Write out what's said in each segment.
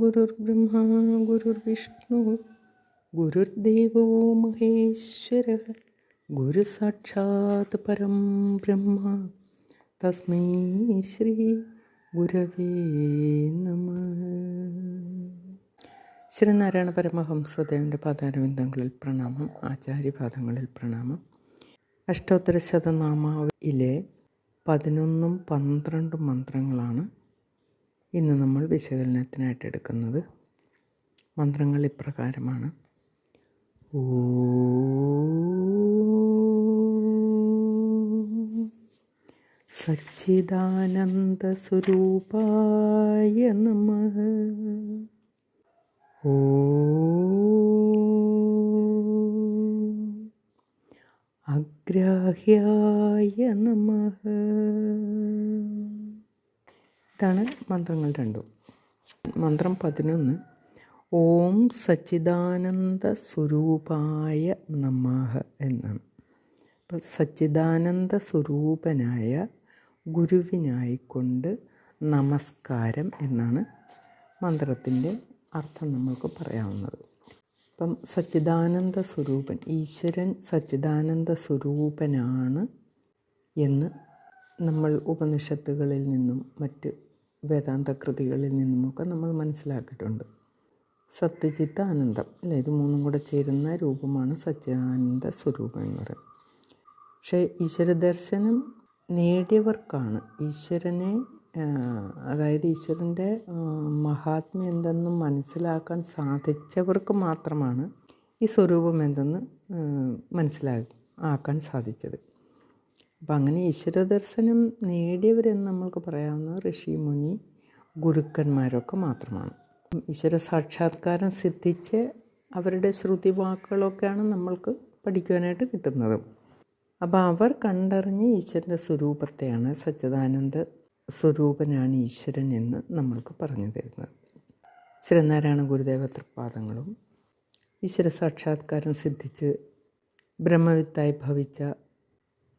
ഗുരുർബ്രഹ്മ ഗുരുർവിഷ്ണു ഗുരുദേവോ മഹേശ്വര ഗുരുസാക്ഷാത് പരം ബ്രഹ്മ തസ്മൈ ശ്രീ ഗുരവേ നമ ശ്രീനാരായണ പരമഹംസദേവന്റെ പാതാരവിന്ദങ്ങളിൽ പ്രണാമം ആചാര്യപാദങ്ങളിൽ പ്രണാമം. അഷ്ടോത്തര ശതനാമാവിലെ പതിനൊന്നും പന്ത്രണ്ടും മന്ത്രങ്ങളാണ് ഇന്ന് നമ്മൾ വിശകലനത്തിനായിട്ട് എടുക്കുന്നത്. മന്ത്രങ്ങൾ ഇപ്രകാരമാണ്. സച്ചിദാനന്ദ സച്ചിദാനന്ദസ്വരൂപായ നമ. ഓം അഗ്രാഹ്യായ നമ. ഇതാണ് മന്ത്രങ്ങൾ രണ്ടും. മന്ത്രം പതിനൊന്ന്. ഓം സച്ചിദാനന്ദ സ്വരൂപായ നമഃ എന്നാണ്. അപ്പം സച്ചിദാനന്ദ സ്വരൂപനായ ഗുരുവിനായിക്കൊണ്ട് നമസ്കാരം എന്നാണ് മന്ത്രത്തിന്റെ അർത്ഥം നമ്മൾക്ക് പറയാവുന്നത്. അപ്പം സച്ചിദാനന്ദ സ്വരൂപൻ ഈശ്വരൻ സച്ചിദാനന്ദ സ്വരൂപനാണ് എന്ന് നമ്മൾ ഉപനിഷത്തുകളിൽ നിന്നും മറ്റ് വേദാന്ത കൃതികളിൽ നിന്നുമൊക്കെ നമ്മൾ മനസ്സിലാക്കിയിട്ടുണ്ട്. സത്യജിത്ത് ആനന്ദം അല്ലേ? ഇത് മൂന്നും കൂടെ ചേരുന്ന രൂപമാണ് സച്ചിദാനന്ദ സ്വരൂപം എന്ന് പറയുന്നത്. പക്ഷേ ഈശ്വര ദർശനം നേടിയവർക്കാണ് ഈശ്വരനെ അതായത് ഈശ്വരന്റെ മഹാത്മ്യം എന്തെന്ന് മനസ്സിലാക്കാൻ സാധിച്ചവർക്ക് മാത്രമാണ് ഈ സ്വരൂപം എന്തെന്ന് മനസ്സിലാ ആക്കാൻ സാധിച്ചത്. അപ്പം അങ്ങനെ ഈശ്വര ദർശനം നേടിയവരെന്ന് നമ്മൾക്ക് പറയാവുന്ന ഋഷി മുനി ഗുരുക്കന്മാരൊക്കെ മാത്രമാണ്. ഈശ്വര സാക്ഷാത്കാരം സിദ്ധിച്ച് അവരുടെ ശ്രുതി വാക്കുകളൊക്കെയാണ് നമ്മൾക്ക് പഠിക്കുവാനായിട്ട് കിട്ടുന്നത്. അപ്പോൾ അവർ കണ്ടറിഞ്ഞ് ഈശ്വരന്റെ സ്വരൂപത്തെയാണ് സച്ചിദാനന്ദ സ്വരൂപനാണ് ഈശ്വരൻ എന്ന് നമ്മൾക്ക് പറഞ്ഞു തരുന്നത്. ശ്രീനാരായണ ഗുരുദേവ തൃപ്പാദങ്ങളും ഈശ്വര സാക്ഷാത്കാരം സിദ്ധിച്ച് ബ്രഹ്മവിത്തായി ഭവിച്ച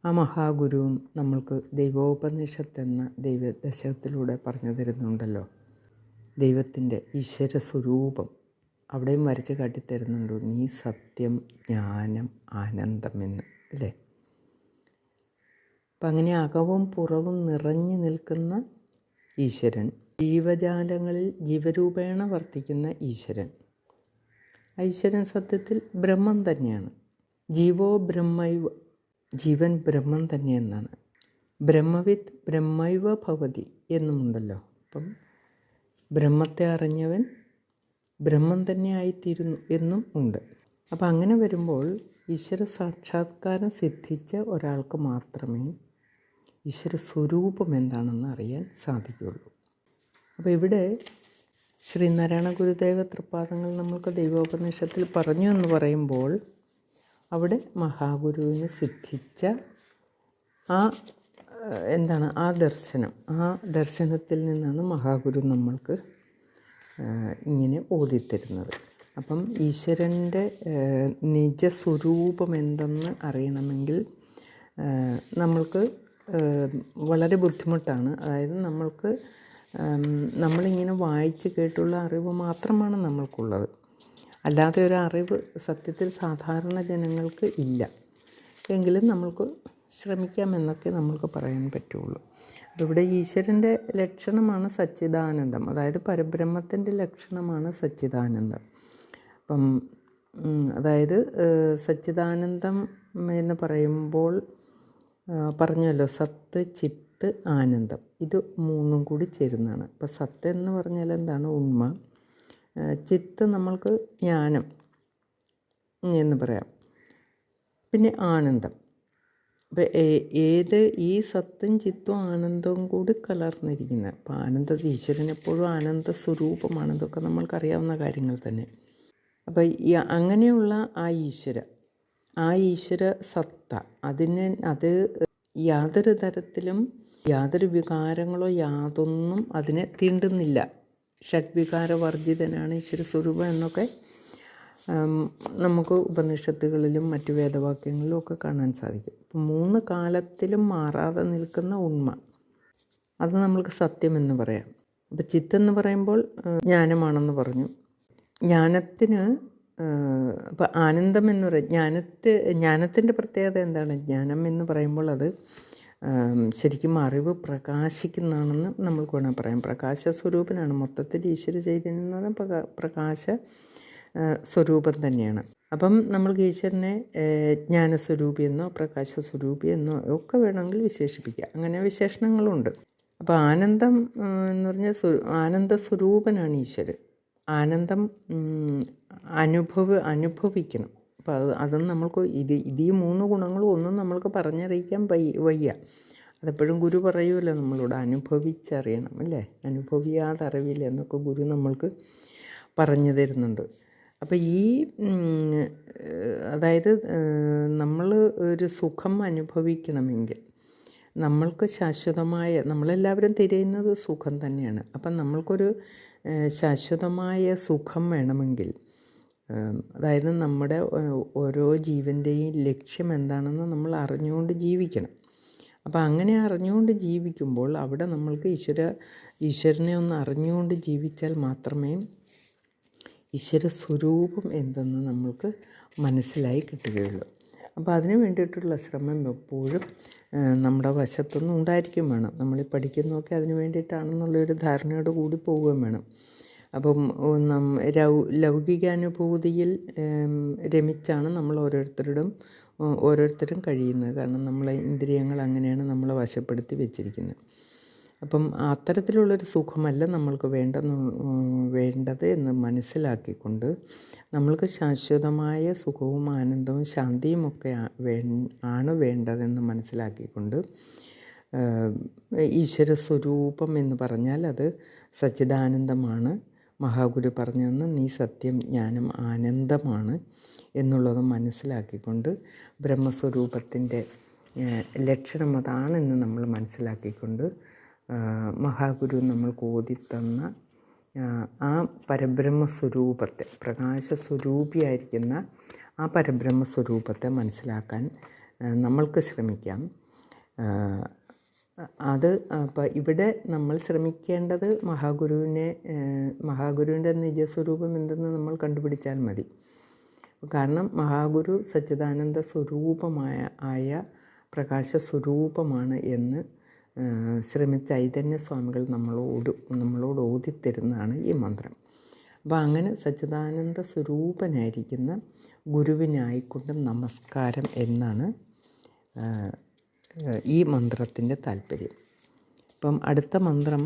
ആ മഹാഗുരുവും നമ്മൾക്ക് ദൈവോപനിഷത്ത് എന്ന ദൈവദശകത്തിലൂടെ പറഞ്ഞു തരുന്നുണ്ടല്ലോ. ദൈവത്തിന്റെ ഈശ്വര സ്വരൂപം അവിടെയും വരച്ച് കാട്ടിത്തരുന്നുണ്ട്. നീ സത്യം ജ്ഞാനം ആനന്ദം എന്ന് അല്ലേ? അപ്പം അങ്ങനെ അകവും പുറവും നിറഞ്ഞു നിൽക്കുന്ന ഈശ്വരൻ. ജീവജാലങ്ങളിൽ ജീവരൂപേണ വർത്തിക്കുന്ന ഈശ്വരൻ. ഈശ്വരൻ സത്യത്തിൽ ബ്രഹ്മം തന്നെയാണ്. ജീവോ ബ്രഹ്മൈവ ജീവൻ ബ്രഹ്മം തന്നെ എന്നാണ്. ബ്രഹ്മവിത്ത് ബ്രഹ്മൈവ ഭവതി എന്നുമുണ്ടല്ലോ. അപ്പം ബ്രഹ്മത്തെ അറിഞ്ഞവൻ ബ്രഹ്മം തന്നെ ആയിത്തീരുന്നു എന്നും ഉണ്ട്. അപ്പം അങ്ങനെ വരുമ്പോൾ ഈശ്വര സാക്ഷാത്കാരം സിദ്ധിച്ച ഒരാൾക്ക് മാത്രമേ ഈശ്വര സ്വരൂപം എന്താണെന്ന് അറിയാൻ സാധിക്കുകയുള്ളൂ. അപ്പോൾ ഇവിടെ ശ്രീനാരായണ ഗുരുദേവ തൃപ്പാദങ്ങൾ നമ്മൾക്ക് ദൈവോപനിഷത്തിൽ പറഞ്ഞു എന്ന് പറയുമ്പോൾ അവിടെ മഹാഗുരുവിന് സിദ്ധിച്ച ആ എന്താണ് ആ ദർശനം ആ ദർശനത്തിൽ നിന്നാണ് മഹാഗുരു നമ്മൾക്ക് ഇങ്ങനെ ഓതിത്തരുന്നത് അപ്പം ഈശ്വരന്റെ നിജസ്വരൂപം എന്തെന്ന് അറിയണമെങ്കിൽ നമ്മൾക്ക് വളരെ ബുദ്ധിമുട്ടാണ്. അതായത് നമ്മൾക്ക് നമ്മളിങ്ങനെ വായിച്ച് കേട്ടുള്ള അറിവ് മാത്രമാണ് നമ്മൾക്കുള്ളത്. അല്ലാതെ ഒരു അറിവ് സത്യത്തിൽ സാധാരണ ജനങ്ങൾക്ക് ഇല്ല. എങ്കിലും നമ്മൾക്ക് ശ്രമിക്കാമെന്നൊക്കെ നമ്മൾക്ക് പറയാൻ പറ്റുള്ളൂ. ഇവിടെ ഈശ്വരന്റെ ലക്ഷണമാണ് സച്ചിദാനന്ദം. അതായത് പരബ്രഹ്മത്തിന്റെ ലക്ഷണമാണ് സച്ചിദാനന്ദം. അപ്പം അതായത് സച്ചിദാനന്ദം എന്ന് പറയുമ്പോൾ പറഞ്ഞല്ലോ സത്ത് ചിത്ത് ആനന്ദം. ഇത് മൂന്നും കൂടി ചേരുന്നതാണ്. അപ്പോൾ സത്ത് എന്ന് പറഞ്ഞാൽ എന്താണ്? ഉണ്മ. ചിത്ത് നമ്മൾക്ക് ജ്ഞാനം എന്ന് പറയാം. പിന്നെ ആനന്ദം. അപ്പോൾ ഏത് ഈ സത്തും ചിത്തും ആനന്ദവും കൂടി കലർന്നിരിക്കുന്നത്. അപ്പോൾ ആനന്ദ ഈശ്വരൻ എപ്പോഴും ആനന്ദ സ്വരൂപമാണ്. ഇതൊക്കെ നമ്മൾക്കറിയാവുന്ന കാര്യങ്ങൾ തന്നെ. അപ്പോൾ ഈ അങ്ങനെയുള്ള ആ ഈശ്വര ആ ഈശ്വര സത്ത അതിന് അത് യാതൊരു തരത്തിലും യാതൊരു വികാരങ്ങളോ യാതൊന്നും അതിനെ തീണ്ടുന്നില്ല. ഷഡ്വികാരവർജിതനാണ് ഈശ്വര സ്വരൂപം എന്നൊക്കെ നമുക്ക് ഉപനിഷത്തുകളിലും മറ്റു വേദവാക്യങ്ങളിലും ഒക്കെ കാണാൻ സാധിക്കും. മൂന്ന് കാലത്തിലും മാറാതെ നിൽക്കുന്ന ഉണ്മ അത് നമ്മൾക്ക് സത്യമെന്ന് പറയാം. അപ്പോൾ ചിത്തെന്ന് പറയുമ്പോൾ ജ്ഞാനമാണെന്ന് പറഞ്ഞു. ജ്ഞാനത്തിന് ഇപ്പോൾ ആനന്ദം എന്ന് പറയുന്നത് ജ്ഞാനത്തെ ജ്ഞാനത്തിന്റെ പ്രത്യേകത എന്താണ്? ജ്ഞാനം എന്ന് പറയുമ്പോൾ അത് ശരിക്കും അറിവ് പ്രകാശിക്കുന്നതാണെന്ന് നമ്മൾ വേണമെങ്കിൽ പറയാം പ്രകാശ സ്വരൂപനാണ് മൊത്തത്തിൽ ഈശ്വര ചൈതന്യം എന്ന് പറഞ്ഞാൽ പ്രകാ പ്രകാശ സ്വരൂപം തന്നെയാണ്. അപ്പം നമ്മൾക്ക് ഈശ്വരനെ ജ്ഞാനസ്വരൂപി എന്നോ പ്രകാശ സ്വരൂപി എന്നോ ഒക്കെ വേണമെങ്കിൽ വിശേഷിപ്പിക്കാം. അങ്ങനെ വിശേഷണങ്ങളുണ്ട്. അപ്പോൾ ആനന്ദം എന്ന് പറഞ്ഞാൽ ആനന്ദ സ്വരൂപനാണ് ഈശ്വരൻ. ആനന്ദം അനുഭവ അനുഭവിക്കണം. അപ്പോൾ അത് അതും നമ്മൾക്ക് ഇത് ഇത് ഈ മൂന്ന് ഗുണങ്ങളും ഒന്നും നമ്മൾക്ക് പറഞ്ഞറിയിക്കാൻ വയ്യ വയ്യ. അതെപ്പോഴും ഗുരു പറയുമല്ലോ നമ്മളോട് അനുഭവിച്ചറിയണം അല്ലേ? അനുഭവിയാതെ അറിവില്ല എന്നൊക്കെ ഗുരു നമ്മൾക്ക് പറഞ്ഞു തരുന്നുണ്ട്. അപ്പോൾ ഈ അതായത് നമ്മൾ ഒരു സുഖം അനുഭവിക്കണമെങ്കിൽ നമ്മൾക്ക് ശാശ്വതമായ നമ്മളെല്ലാവരും തിരയുന്നത് സുഖം തന്നെയാണ്. അപ്പം നമ്മൾക്കൊരു ശാശ്വതമായ സുഖം വേണമെങ്കിൽ അതായത് നമ്മുടെ ഓരോ ജീവന്റെയും ലക്ഷ്യം എന്താണെന്ന് നമ്മൾ അറിഞ്ഞുകൊണ്ട് ജീവിക്കണം. അപ്പോൾ അങ്ങനെ അറിഞ്ഞുകൊണ്ട് ജീവിക്കുമ്പോൾ അവിടെ നമ്മൾക്ക് ഈശ്വര ഈശ്വരനെ ഒന്ന് അറിഞ്ഞുകൊണ്ട് ജീവിച്ചാൽ മാത്രമേ ഈശ്വര സ്വരൂപം എന്തെന്ന് നമ്മൾക്ക് മനസ്സിലായി കിട്ടുകയുള്ളൂ. അപ്പോൾ അതിന് വേണ്ടിയിട്ടുള്ള ശ്രമം എപ്പോഴും നമ്മുടെ വശത്തൊന്നും ഉണ്ടായിരിക്കും വേണം. നമ്മൾ പഠിക്കുന്നതൊക്കെ അതിന് വേണ്ടിയിട്ടാണെന്നുള്ളൊരു ധാരണയോട് കൂടി പോവുകയും വേണം. അപ്പം ലൗകികാനുഭൂതിയിൽ രമിച്ചാണ് നമ്മൾ ഓരോരുത്തരുടെയും ഓ, ഓരോരുത്തരും കഴിയുന്നത്. കാരണം നമ്മളെ ഇന്ദ്രിയങ്ങൾ അങ്ങനെയാണ് നമ്മളെ വശപ്പെടുത്തി വെച്ചിരിക്കുന്നത്. അപ്പം അത്തരത്തിലുള്ളൊരു സുഖമല്ല നമ്മൾക്ക് വേണ്ടെന്ന് വേണ്ടത് എന്ന് മനസ്സിലാക്കിക്കൊണ്ട് നമ്മൾക്ക് ശാശ്വതമായ സുഖവും ആനന്ദവും ശാന്തിയും ഒക്കെ ആണ് വേണ്ടതെന്ന് മനസ്സിലാക്കിക്കൊണ്ട് ഈശ്വര സ്വരൂപം എന്ന് പറഞ്ഞാൽ അത് സച്ചിദാനന്ദമാണ്. മഹാഗുരു പറഞ്ഞതെന്ന് നീ സത്യം ജ്ഞാനം ആനന്ദമാണ് എന്നുള്ളത് മനസ്സിലാക്കിക്കൊണ്ട് ബ്രഹ്മസ്വരൂപത്തിന്റെ ലക്ഷണം അതാണെന്ന് നമ്മൾ മനസ്സിലാക്കിക്കൊണ്ട് മഹാഗുരു നമ്മൾക്ക് ഓതിത്തന്ന ആ പരബ്രഹ്മ സ്വരൂപത്തെ പ്രകാശ സ്വരൂപിയായിരിക്കുന്ന ആ പരബ്രഹ്മ സ്വരൂപത്തെ മനസ്സിലാക്കാൻ നമ്മൾക്ക് ശ്രമിക്കാം. അത് അപ്പോൾ ഇവിടെ നമ്മൾ ശ്രമിക്കേണ്ടത് മഹാഗുരുവിനെ മഹാഗുരുവിന്റെ നിജസ്വരൂപം എന്തെന്ന് നമ്മൾ കണ്ടുപിടിച്ചാൽ മതി. കാരണം മഹാഗുരു സച്ചിദാനന്ദ സ്വരൂപമായ ആയ പ്രകാശ സ്വരൂപമാണ് എന്ന് ശ്രീമദ് ചൈതന്യ സ്വാമികൾ നമ്മളോട് നമ്മളോട് ഓതിത്തരുന്നതാണ് ഈ മന്ത്രം. അപ്പോൾ അങ്ങനെ സച്ചിദാനന്ദ സ്വരൂപനായിരിക്കുന്ന ഗുരുവിനായിക്കൊണ്ട് നമസ്കാരം എന്നാണ് ഈ മന്ത്രത്തിന്റെ താല്പര്യം. അപ്പം അടുത്ത മന്ത്രം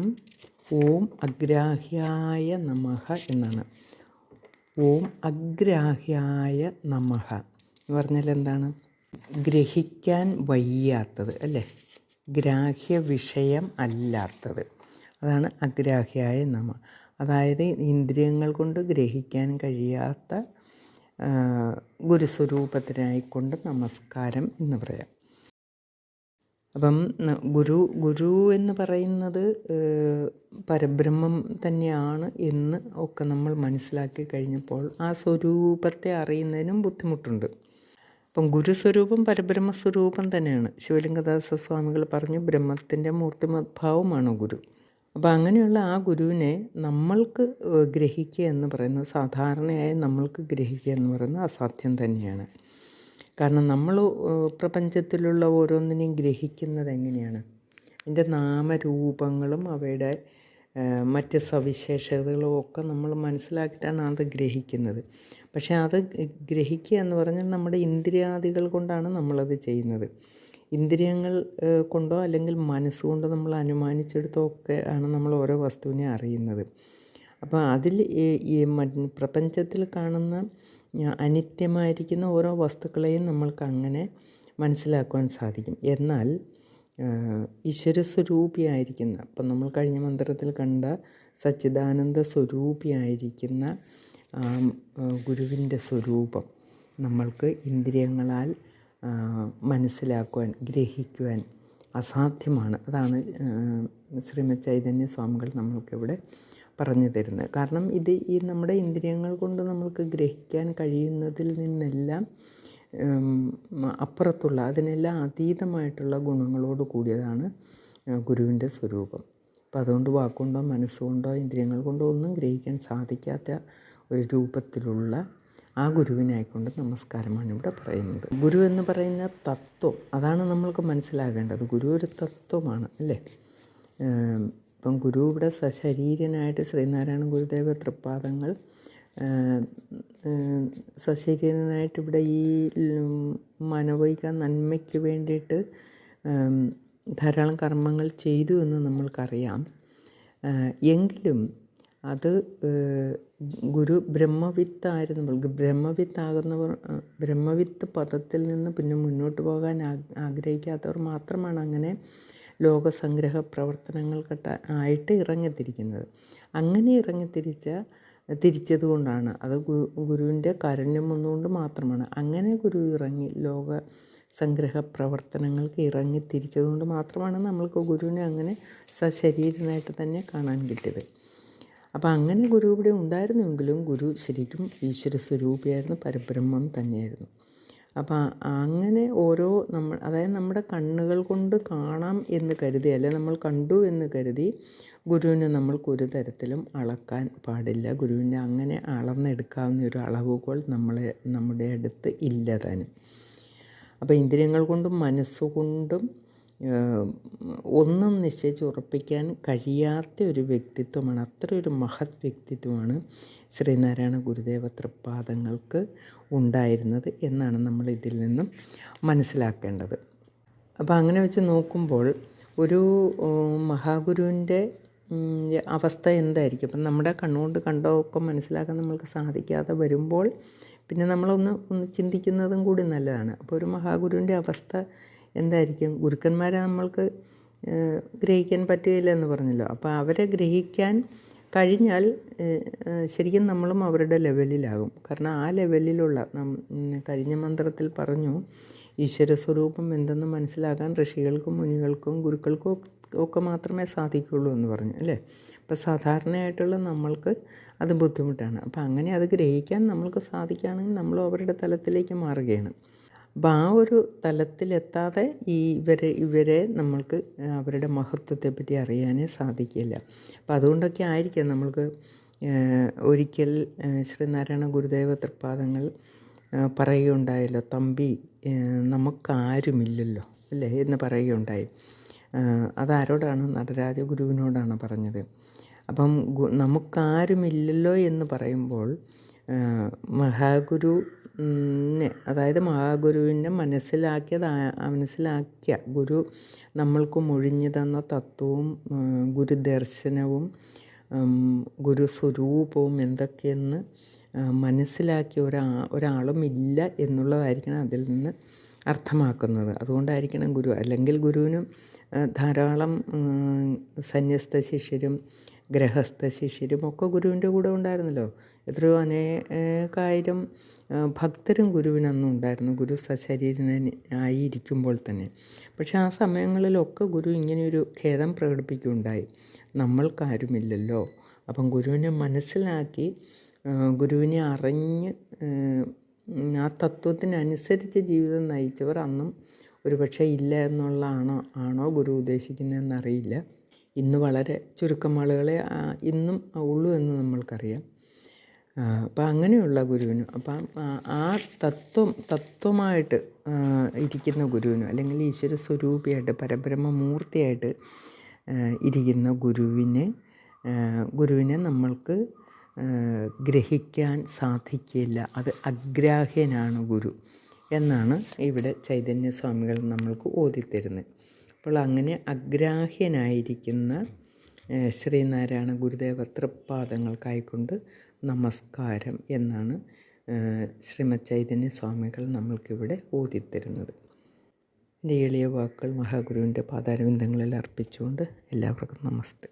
ഓം അഗ്രാഹ്യായ നമഹ എന്നാണ്. ഓം അഗ്രാഹ്യായ നമഹ എന്ന് പറഞ്ഞാൽ എന്താണ്? ഗ്രഹിക്കാൻ വയ്യാത്തത് അല്ലേ? ഗ്രാഹ്യ വിഷയം അല്ലാത്തത്. അതാണ് അഗ്രാഹ്യായ നമ. അതായത് ഇന്ദ്രിയങ്ങൾ കൊണ്ട് ഗ്രഹിക്കാൻ കഴിയാത്ത ഗുരുസ്വരൂപത്തിനായിക്കൊണ്ട് നമസ്കാരം എന്ന് പറയാം. അപ്പം ഗുരു ഗുരു എന്ന് പറയുന്നത് പരബ്രഹ്മം തന്നെയാണ് എന്ന് ഒക്കെ നമ്മൾ മനസ്സിലാക്കി കഴിഞ്ഞപ്പോൾ ആ സ്വരൂപത്തെ അറിയുന്നതിനും ബുദ്ധിമുട്ടുണ്ട്. അപ്പം ഗുരുസ്വരൂപം പരബ്രഹ്മ സ്വരൂപം തന്നെയാണ്. ശിവലിംഗദാസ സ്വാമികൾ പറഞ്ഞു ബ്രഹ്മത്തിന്റെ മൂർത്തിമദ്ഭാവമാണ് ഗുരു? അപ്പോൾ അങ്ങനെയുള്ള ആ ഗുരുവിനെ നമ്മൾക്ക് ഗ്രഹിക്കുക എന്ന് പറയുന്നത് സാധാരണയായി നമ്മൾക്ക് ഗ്രഹിക്കുക എന്ന് പറയുന്നത് അസാധ്യം തന്നെയാണ്. കാരണം നമ്മൾ പ്രപഞ്ചത്തിലുള്ള ഓരോന്നിനെയും ഗ്രഹിക്കുന്നത് എങ്ങനെയാണ്? അതിന്റെ നാമരൂപങ്ങളും അവയുടെ മറ്റ് സവിശേഷതകളും ഒക്കെ നമ്മൾ മനസ്സിലാക്കിയിട്ടാണ് അത് ഗ്രഹിക്കുന്നത്. പക്ഷേ അത് ഗ്രഹിക്കുക എന്ന് പറഞ്ഞാൽ നമ്മുടെ ഇന്ദ്രിയാദികൾ കൊണ്ടാണ് നമ്മളത് ചെയ്യുന്നത്. ഇന്ദ്രിയങ്ങൾ കൊണ്ടോ അല്ലെങ്കിൽ മനസ്സുകൊണ്ടോ നമ്മൾ അനുമാനിച്ചെടുത്തോ ഒക്കെ ആണ് നമ്മൾ ഓരോ വസ്തുവിനെ അറിയുന്നത്. അപ്പോൾ അതിൽ ഈ പ്രപഞ്ചത്തിൽ കാണുന്ന അനിത്യമായിരിക്കുന്ന ഓരോ വസ്തുക്കളെയും നമ്മൾക്ക് അങ്ങനെ മനസ്സിലാക്കുവാൻ സാധിക്കും. എന്നാൽ ആ, ഈശ്വരസ്വരൂപിയായിരിക്കുന്ന അപ്പം നമ്മൾ കഴിഞ്ഞ മന്ത്രത്തിൽ കണ്ട സച്ചിദാനന്ദ സ്വരൂപിയായിരിക്കുന്ന ഗുരുവിന്റെ സ്വരൂപം നമ്മൾക്ക് ഇന്ദ്രിയങ്ങളാൽ മനസ്സിലാക്കുവാൻ ഗ്രഹിക്കുവാൻ അസാധ്യമാണ്. അതാണ് ശ്രീമത് ചൈതന്യ സ്വാമികൾ നമ്മൾക്കിവിടെ പറഞ്ഞു തരുന്നത്. കാരണം ഇത് ഈ നമ്മുടെ ഇന്ദ്രിയങ്ങൾ കൊണ്ട് നമ്മൾക്ക് ഗ്രഹിക്കാൻ കഴിയുന്നതിൽ നിന്നെല്ലാം അപ്പുറത്തുള്ള അതിനെല്ലാം അതീതമായിട്ടുള്ള ഗുണങ്ങളോട് കൂടിയതാണ് ഗുരുവിന്റെ സ്വരൂപം. അപ്പം അതുകൊണ്ട് വാക്കുകൊണ്ടോ മനസ്സുകൊണ്ടോ ഇന്ദ്രിയങ്ങൾ കൊണ്ടോ ഒന്നും ഗ്രഹിക്കാൻ സാധിക്കാത്ത ഒരു രൂപത്തിലുള്ള ആ ഗുരുവിനായിക്കൊണ്ട് നമസ്കാരമാണ് ഇവിടെ പറയുന്നത്. ഗുരു എന്ന് പറയുന്ന തത്വം അതാണ് നമ്മൾക്ക് മനസ്സിലാകേണ്ടത്. ഗുരു ഒരു തത്വമാണ് അല്ലേ? ഇപ്പം ഗുരു ഇവിടെ സശരീരനായിട്ട് ശ്രീനാരായണ ഗുരുദേവ തൃപ്പാദങ്ങൾ സശരീരനായിട്ട് ഇവിടെ ഈ മാനവിക നന്മയ്ക്ക് വേണ്ടിയിട്ട് ധാരാളം കർമ്മങ്ങൾ ചെയ്തു എന്ന് നമ്മൾക്കറിയാം. എങ്കിലും അത് ഗുരു ബ്രഹ്മവിത്തായിരുന്നപ്പോൾ ബ്രഹ്മവിത്താകുന്നവർ ബ്രഹ്മവിത്ത് പദത്തിൽ നിന്ന് പിന്നെ മുന്നോട്ട് പോകാൻ ആഗ്രഹിക്കാത്തവർ മാത്രമാണ് അങ്ങനെ ലോകസംഗ്രഹ പ്രവർത്തനങ്ങൾക്കട്ട ആയിട്ട് ഇറങ്ങിത്തിരിക്കുന്നത്. അങ്ങനെ ഇറങ്ങിത്തിരിച്ച തിരിച്ചതുകൊണ്ടാണ്. അത് ഗു- ഗുരുവിന്റെ കാരുണ്യം വന്നുകൊണ്ട് മാത്രമാണ്. അങ്ങനെ ഗുരു ഇറങ്ങി ലോക സംഗ്രഹ പ്രവർത്തനങ്ങൾക്ക് ഇറങ്ങി തിരിച്ചതുകൊണ്ട് മാത്രമാണ് നമ്മൾക്ക് ഗുരുവിനെ അങ്ങനെ സശരീരനായിട്ട് തന്നെ കാണാൻ കിട്ടിയത്. അപ്പോൾ അങ്ങനെ ഗുരു ഇവിടെ ഉണ്ടായിരുന്നുവെങ്കിലും ഗുരു ശരിക്കും ഈശ്വര സ്വരൂപിയായിരുന്നു പരബ്രഹ്മം തന്നെയായിരുന്നു. അപ്പോൾ അങ്ങനെ ഓരോ നമ്മൾ അതായത് നമ്മുടെ കണ്ണുകൾ കൊണ്ട് കാണാം എന്ന് കരുതി അല്ലെ നമ്മൾ കണ്ടു എന്ന് കരുതി ഗുരുവിനെ നമ്മൾ ഒരു തരത്തിലും അളക്കാൻ പാടില്ല. ഗുരുവിനെ അങ്ങനെ അളന്നെടുക്കാവുന്ന ഒരു അളവുകോൽ നമ്മളെ നമ്മുടെ അടുത്ത് ഇല്ല താനും. അപ്പോൾ ഇന്ദ്രിയങ്ങൾ കൊണ്ടും മനസ്സുകൊണ്ടും ഒന്നും നിശ്ചയിച്ച് ഉറപ്പിക്കാൻ കഴിയാത്ത ഒരു വ്യക്തിത്വമാണ് അത്രയൊരു മഹത് വ്യക്തിത്വമാണ് ശ്രീനാരായണ ഗുരുദേവ തൃപ്പാദങ്ങൾക്ക് ഉണ്ടായിരുന്നത് എന്നാണ് നമ്മൾ ഇതിൽ നിന്നും മനസ്സിലാക്കേണ്ടത്. അപ്പോൾ അങ്ങനെ വെച്ച് നോക്കുമ്പോൾ ഒരു മഹാഗുരുവിന്റെ അവസ്ഥ എന്തായിരിക്കും? അപ്പം നമ്മുടെ കണ്ണുകൊണ്ട് കണ്ടൊക്കെ മനസ്സിലാക്കാൻ നമ്മൾക്ക് സാധിക്കാതെ വരുമ്പോൾ പിന്നെ നമ്മളൊന്ന് ഒന്ന് ചിന്തിക്കുന്നതും കൂടി നല്ലതാണ്. അപ്പോൾ ഒരു മഹാഗുരുവിന്റെ അവസ്ഥ എന്തായിരിക്കും? ഗുരുക്കന്മാരെ നമ്മൾക്ക് ഗ്രഹിക്കാൻ പറ്റുകയില്ല എന്ന് പറഞ്ഞല്ലോ. അപ്പോൾ അവരെ ഗ്രഹിക്കാൻ കഴിഞ്ഞാൽ ശരിക്കും നമ്മളും അവരുടെ ലെവലിലാകും. കാരണം ആ ലെവലിലുള്ള കഴിഞ്ഞ മന്ത്രത്തിൽ പറഞ്ഞു ഈശ്വര സ്വരൂപം എന്തെന്ന് മനസ്സിലാക്കാൻ ഋഷികൾക്കും മുനികൾക്കും ഗുരുക്കൾക്കും ഒക്കെ- മാത്രമേ സാധിക്കുകയുള്ളൂ എന്ന് പറഞ്ഞു അല്ലേ? അപ്പോൾ സാധാരണയായിട്ടുള്ള നമ്മൾക്ക് അത് ബുദ്ധിമുട്ടാണ്. അപ്പോൾ അങ്ങനെ അത് ഗ്രഹിക്കാൻ നമ്മൾക്ക് സാധിക്കുകയാണെങ്കിൽ നമ്മൾ അവരുടെ തലത്തിലേക്ക് മാറുകയാണ്. അപ്പോൾ ആ ഒരു തലത്തിലെത്താതെ ഈ ഇവരെ ഇവരെ നമ്മൾക്ക് അവരുടെ മഹത്വത്തെപ്പറ്റി അറിയാനേ സാധിക്കില്ല. അപ്പോൾ അതുകൊണ്ടൊക്കെ ആയിരിക്കാം നമ്മൾക്ക് ഒരിക്കൽ ശ്രീനാരായണ ഗുരുദേവ തൃപ്പാദങ്ങൾ പറയുകയുണ്ടായല്ലോ തമ്പി നമുക്കാരുമില്ലല്ലോ അല്ലേ? എന്ന് പറയുകയുണ്ടായി. അതാരോടാണ് നടരാജ ഗുരുവിനോടാണ് പറഞ്ഞത്? അപ്പം നമുക്കാരുമില്ലല്ലോ എന്ന് പറയുമ്പോൾ മഹാഗുരു അതായത് മഹാഗുരുവിനെ മനസ്സിലാക്കിയത് മനസ്സിലാക്കിയ ഗുരു നമ്മൾക്ക് മൊഴിഞ്ഞു തന്ന തത്വവും ഗുരുദർശനവും ഗുരുസ്വരൂപവും ഗുരു സ്വരൂപവും എന്തൊക്കെയെന്ന് മനസ്സിലാക്കിയ ഒരാ ഒരാളും ഇല്ല എന്നുള്ളതായിരിക്കണം അതിൽ നിന്ന് അർത്ഥമാക്കുന്നത്. അതുകൊണ്ടായിരിക്കണം ഗുരു. അല്ലെങ്കിൽ ഗുരുവിനും ധാരാളം സന്യസ്ത ശിഷ്യരും ഗ്രഹസ്ഥ ശിഷ്യരും ഒക്കെ ഗുരുവിന്റെ കൂടെ ഉണ്ടായിരുന്നല്ലോ. എത്രയോ അനേകായിരം ഭക്തരും ഗുരുവിനന്നും ഉണ്ടായിരുന്നു. ഗുരു സശരീരന ആയിരിക്കുമ്പോൾ തന്നെ. പക്ഷെ ആ സമയങ്ങളിലൊക്കെ ഗുരു ഇങ്ങനെയൊരു ഖേദം പ്രകടിപ്പിക്കുകയുണ്ടായി. നമ്മൾക്കാരുമില്ലല്ലോ. അപ്പം ഗുരുവിനെ മനസ്സിലാക്കി ഗുരുവിനെ അറിഞ്ഞ് ആ തത്വത്തിനനുസരിച്ച് ജീവിതം നയിച്ചവർ അന്നും ഒരുപക്ഷെ ഇല്ല എന്നുള്ളതാണോ ആണോ ഗുരു ഉദ്ദേശിക്കുന്നതെന്നറിയില്ല. ഇന്ന് വളരെ ചുരുക്കം ആളുകളെ ഇന്നും ഉള്ളൂ എന്ന് നമ്മൾക്കറിയാം. അപ്പം അങ്ങനെയുള്ള ഗുരുവിനും അപ്പം ആ- തത്വം തത്വമായിട്ട് ഇരിക്കുന്ന ഗുരുവിനും അല്ലെങ്കിൽ ഈശ്വര സ്വരൂപിയായിട്ട് പരബ്രഹ്മ മൂർത്തിയായിട്ട് ഇരിക്കുന്ന ഗുരുവിനെ ഗുരുവിനെ നമ്മൾക്ക് ഗ്രഹിക്കാൻ സാധിക്കില്ല. അത് അഗ്രാഹ്യനാണ് ഗുരു എന്നാണ് ഇവിടെ ചൈതന്യ സ്വാമികൾ നമ്മൾക്ക് ഓതിത്തരുന്നത്. അപ്പോൾ അങ്ങനെ അഗ്രാഹ്യനായിരിക്കുന്ന ശ്രീനാരായണ ഗുരുദേവ തൃപ്പാദങ്ങൾക്കായിക്കൊണ്ട് നമസ്കാരം എന്നാണ് ശ്രീമത് ചൈതന്യ സ്വാമികൾ നമ്മൾക്കിവിടെ ഓതിത്തരുന്നത്. എന്റെ എളിയ വാക്കുകൾ മഹാഗുരുവിന്റെ പാതാരവിന്ദങ്ങളിൽ അർപ്പിച്ചുകൊണ്ട് എല്ലാവർക്കും നമസ്തേ.